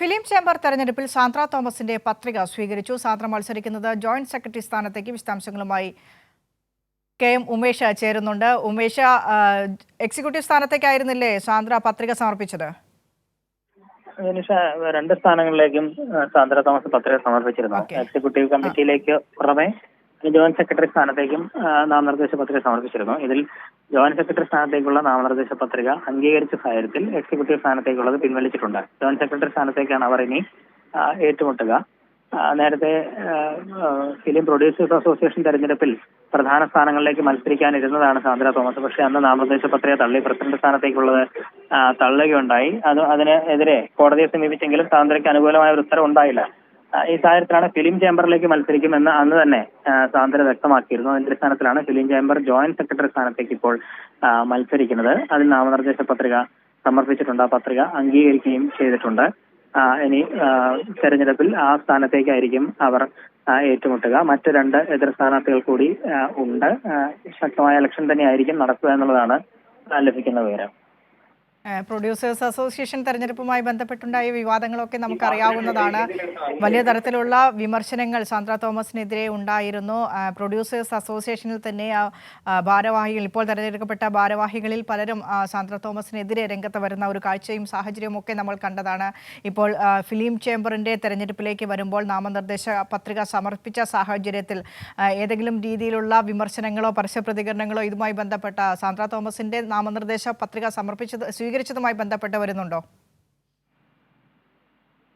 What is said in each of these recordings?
Film chamber തെരഞ്ഞെടുപ്പിൽ സാന്ദ്ര തോമസിന്റെ പത്രിക സ്വീകരിച്ചു. സാന്ദ്ര മത്സരിക്കുന്നത് ജോയിന്റ് സെക്രട്ടറി സ്ഥാനത്തേക്ക് വിശദാംശങ്ങളുമായി കെ എം ഉമേഷ് ചേരുന്നുണ്ട്. ഉമേഷ് എക്സിക്യൂട്ടീവ് സ്ഥാനത്തേക്കായിരുന്നില്ലേ സാന്ദ്ര പത്രിക സമർപ്പിച്ചത്? നിഷ രണ്ട് സ്ഥാനങ്ങളിലേക്കും സാന്ദ്ര തോമസ് പത്രിക സമർപ്പിച്ചിരുന്നു. എക്സിക്യൂട്ടീവ് കമ്മിറ്റിയിലേക്ക് പുറമെ ജോയിന്റ് സെക്രട്ടറി സ്ഥാനത്തേക്കും നാമനിർദ്ദേശ പത്രിക സമർപ്പിച്ചിരുന്നു. ഇതിൽ ജോയിന്റ് സെക്രട്ടറി സ്ഥാനത്തേക്കുള്ള നാമനിർദ്ദേശ പത്രിക അംഗീകരിച്ച സാഹചര്യത്തിൽ എക്സിക്യൂട്ടീവ് സ്ഥാനത്തേക്കുള്ളത് പിൻവലിച്ചിട്ടുണ്ട്. ജോയിന്റ് സെക്രട്ടറി സ്ഥാനത്തേക്കാണ് അവർ ഇനി ഏറ്റുമുട്ടുക. നേരത്തെ ഫിലിം പ്രൊഡ്യൂസേഴ്സ് അസോസിയേഷൻ തെരഞ്ഞെടുപ്പിൽ പ്രധാന സ്ഥാനങ്ങളിലേക്ക് മത്സരിക്കാനിരുന്നതാണ് സാന്ദ്ര തോമസ്. പക്ഷേ അന്ന് നാമനിർദ്ദേശ പത്രിക തള്ളി പ്രസിഡന്റ് സ്ഥാനത്തേക്കുള്ളത് തള്ളുകയുണ്ടായി. അത് അതിനെതിരെ കോടതിയെ സമീപിച്ചെങ്കിലും സാന്ദ്രയ്ക്ക് അനുകൂലമായ ഒരു ഉത്തരവ് ഉണ്ടായില്ല ഈ സാഹചര്യത്തിലാണ് ഫിലിം ചേംബറിലേക്ക് മത്സരിക്കുമെന്ന് അന്ന് തന്നെ സാന്ദ്ര വ്യക്തമാക്കിയിരുന്നു. അതിന്റെ അടിസ്ഥാനത്തിലാണ് ഫിലിം ചേംബർ ജോയിന്റ് സെക്രട്ടറി സ്ഥാനത്തേക്ക് ഇപ്പോൾ മത്സരിക്കുന്നത്. അതിൽ നാമനിർദ്ദേശ പത്രിക സമർപ്പിച്ചിട്ടുണ്ട്. ആ പത്രിക അംഗീകരിക്കുകയും ചെയ്തിട്ടുണ്ട്. ഇനി തെരഞ്ഞെടുപ്പിൽ ആ സ്ഥാനത്തേക്കായിരിക്കും അവർ ഏറ്റുമുട്ടുക. മറ്റു രണ്ട് എതിർ സ്ഥാനാർത്ഥികൾ കൂടി ഉണ്ട്. ശക്തമായ ഇലക്ഷൻ തന്നെയായിരിക്കും നടക്കുക എന്നുള്ളതാണ് ലഭിക്കുന്ന വിവരം. പ്രൊഡ്യൂസേഴ്സ് അസോസിയേഷൻ തെരഞ്ഞെടുപ്പുമായി ബന്ധപ്പെട്ടുണ്ടായ വിവാദങ്ങളൊക്കെ നമുക്കറിയാവുന്നതാണ്. വലിയ തരത്തിലുള്ള വിമർശനങ്ങൾ സാന്ദ്ര തോമസിനെതിരെ ഉണ്ടായിരുന്നു. പ്രൊഡ്യൂസേഴ്സ് അസോസിയേഷനിൽ തന്നെ ഭാരവാഹികൾ ഇപ്പോൾ തെരഞ്ഞെടുക്കപ്പെട്ട ഭാരവാഹികളിൽ പലരും സാന്ദ്ര തോമസിനെതിരെ രംഗത്ത് വരുന്ന ഒരു കാഴ്ചയും സാഹചര്യവും ഒക്കെ നമ്മൾ കണ്ടതാണ്. ഇപ്പോൾ ഫിലിം ചേംബറിന്റെ തെരഞ്ഞെടുപ്പിലേക്ക് വരുമ്പോൾ നാമനിർദ്ദേശ പത്രിക സമർപ്പിച്ച സാഹചര്യത്തിൽ ഏതെങ്കിലും രീതിയിലുള്ള വിമർശനങ്ങളോ പരസ്യ പ്രതികരണങ്ങളോ ഇതുമായി ബന്ധപ്പെട്ട സാന്ദ്ര തോമസിന്റെ നാമനിർദ്ദേശ പത്രിക സമർപ്പിച്ചത് സ്വീകരിച്ചതുമായി ബന്ധപ്പെട്ട് വരുന്നുണ്ടോ?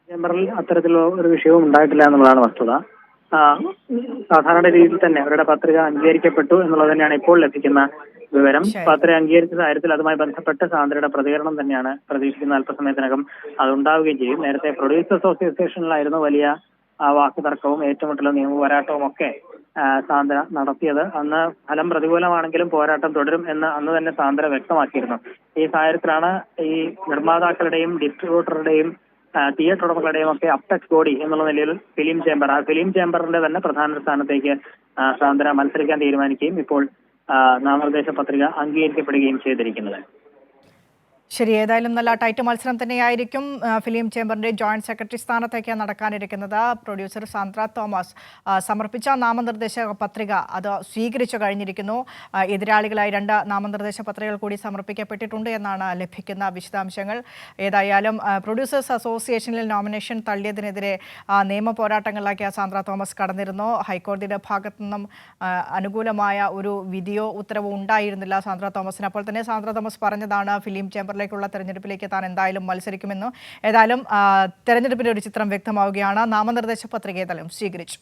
ചേംബറിൽ അത്തരത്തിലുള്ള ഒരു വിഷയവും ഉണ്ടായിട്ടില്ല എന്നുള്ളതാണ് വസ്തുത. സാധാരണ രീതിയിൽ തന്നെ അവരുടെ പത്രിക അംഗീകരിക്കപ്പെട്ടു എന്നുള്ളത് തന്നെയാണ് ഇപ്പോൾ ലഭിക്കുന്ന വിവരം. പത്ര പത്രിക അംഗീകരിച്ച കാര്യത്തിൽ അതുമായി ബന്ധപ്പെട്ട സാന്ദ്രയുടെ പ്രതികരണം തന്നെയാണ് പ്രതീക്ഷിക്കുന്ന അല്പസമയത്തിനകം അതുണ്ടാവുകയും ചെയ്യും. നേരത്തെ പ്രൊഡ്യൂസേഴ്സ് അസോസിയേഷനിലായിരുന്നു വലിയ വാക്കുതർക്കവും ഏറ്റുമുട്ടലും നിയമ പോരാട്ടവും ഒക്കെ സാന്ദ്ര നടത്തിയത്. അന്ന് ഫലം പ്രതികൂലമാണെങ്കിലും പോരാട്ടം തുടരും എന്ന് അന്ന് തന്നെ സാന്ദ്ര വ്യക്തമാക്കിയിരുന്നു. ഈ സാഹചര്യത്തിലാണ് ഈ നിർമ്മാതാക്കളുടെയും ഡിസ്ട്രിബ്യൂട്ടറുടെയും തിയേറ്റർ ഉടമകളുടെയും ഒക്കെ അപ്ടെക്സ് ബോഡി എന്നുള്ള നിലയിൽ ഫിലിം ചേംബർ ആ ഫിലിം ചേംബറിന്റെ തന്നെ പ്രധാന സ്ഥാനത്തേക്ക് സാന്ദ്ര മത്സരിക്കാൻ തീരുമാനിക്കുകയും ഇപ്പോൾ നാമനിർദ്ദേശ പത്രിക അംഗീകരിക്കപ്പെടുകയും ചെയ്തിരിക്കുന്നത്. ശരി ഏതായാലും നല്ല ടൈറ്റ് മത്സരം തന്നെയായിരിക്കും. ഫിലിം ചേംബറിന്റെ ജോയിന്റ് സെക്രട്ടറി സ്ഥാനത്തേക്ക് നടക്കാനിരിക്കുന്നത്. പ്രൊഡ്യൂസർ സാന്ദ്ര തോമസ്. സമർപ്പിച്ച നാമനിർദ്ദേശ പത്രിക അത് സ്വീകരിച്ചു കഴിഞ്ഞിരിക്കുന്നു. എതിരാളികളായി രണ്ട് നാമനിർദ്ദേശ പത്രികകൾ കൂടി സമർപ്പിക്കപ്പെട്ടിട്ടുണ്ട് എന്നാണ് ലഭിക്കുന്ന വിശദാംശങ്ങൾ. ഏതായാലും പ്രൊഡ്യൂസേഴ്സ് അസോസിയേഷനിൽ നോമിനേഷൻ തള്ളിയതിനെതിരെ നിയമ പോരാട്ടങ്ങളിലേക്ക് സാന്ദ്ര തോമസ് കടന്നിരുന്നു. ഹൈക്കോടതിയുടെ ഭാഗത്തു നിന്നും അനുകൂലമായ ഒരു വിധിയോ ഉത്തരവോ ഉണ്ടായിരുന്നില്ല സാന്ദ്ര തോമസിന്. അപ്പോൾ തന്നെ സാന്ദ്ര തോമസ് പറഞ്ഞതാണ് ഫിലിം ചേംബറിലേക്കുള്ള തെരഞ്ഞെടുപ്പിലേക്ക് താൻ എന്തായാലും മത്സരിക്കുമെന്ന്. ഏതായാലും തെരഞ്ഞെടുപ്പിന്റെ ഒരു ചിത്രം വ്യക്തമാവുകയാണ്. നാമനിർദ്ദേശ പത്രിക ഏതായാലും സ്വീകരിച്ചു.